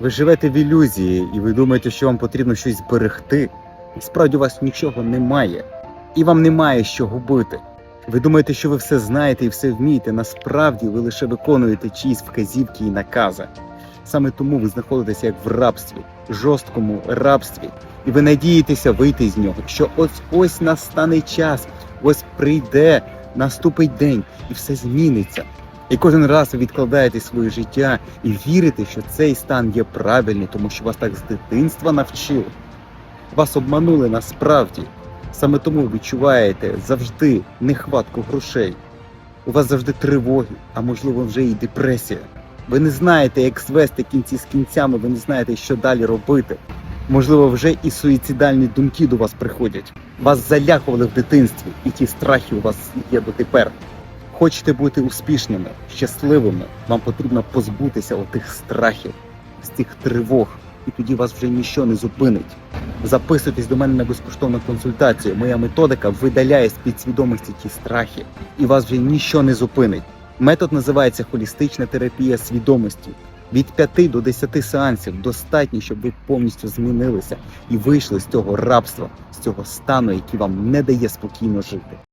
Ви живете в ілюзії, і ви думаєте, що вам потрібно щось зберегти. Справді у вас нічого немає, і вам немає що губити. Ви думаєте, що ви все знаєте і все вмієте. Насправді ви лише виконуєте чиїсь вказівки і накази. Саме тому ви знаходитеся як в рабстві, жорсткому рабстві, і ви надієтеся вийти з нього, що ось ось настане час, ось прийде, наступить день, і все зміниться. І кожен раз відкладаєте своє життя і вірите, що цей стан є правильний, тому що вас так з дитинства навчили. Вас обманули насправді. Саме тому відчуваєте завжди нехватку грошей. У вас завжди тривоги, а можливо вже і депресія. Ви не знаєте, як звести кінці з кінцями, ви не знаєте, що далі робити. Можливо, вже і суїцидальні думки до вас приходять. Вас залякували в дитинстві, і ті страхи у вас є дотепер. Хочете бути успішними, щасливими, вам потрібно позбутися отих страхів, з тих тривог, і тоді вас вже ніщо не зупинить. Записуйтесь до мене на безкоштовну консультацію. Моя методика видаляє з підсвідомості ті страхи, і вас вже ніщо не зупинить. Метод називається холістична терапія свідомості. Від 5 до 10 сеансів достатньо, щоб ви повністю змінилися і вийшли з цього рабства, з цього стану, який вам не дає спокійно жити.